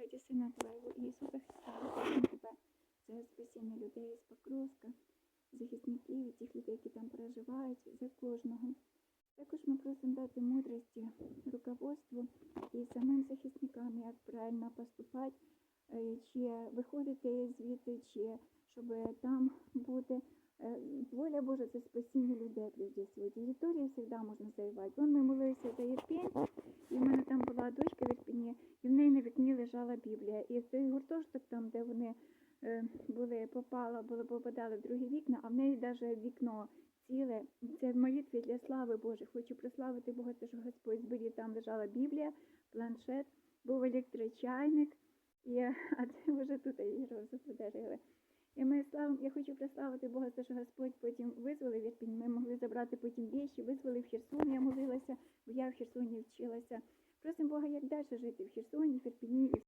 раді Сина Твоего Ісуса Христа, просимо Тебе за спасіння людей з Покровська, захисників і тих людей, які там проживають, за кожного. Також ми просимо дати мудрості руководству і самим захисникам, як правильно поступати, е, чи виходити звідти, чи щоб там бути. Е, Воля Божа це спасіння людей прежде всего. Територію завжди можна завоювати. Вон ми молилися за Єрпінь, і була дочка в Ірпіні, і в неї на вікні лежала Біблія. І той гуртожиток, там, де вони е, були, попала, були, попадали в другі вікна, а в неї навіть вікно ціле. Це в молитві для слави Божої. Хочу прославити Бога, те, що Господь зберіг. Там лежала Біблія, планшет, був електрочайник, і, а це вже тут її розу подарили. І ми славимо, я хочу прославити Бога, за що Господь потім визволив Ірпінь. Ми могли забрати потім віші, визволив Херсон, я молилася, бо я в Херсоні вчилася. Просимо Бога, як далі жити в Херсоні, в Ірпіні і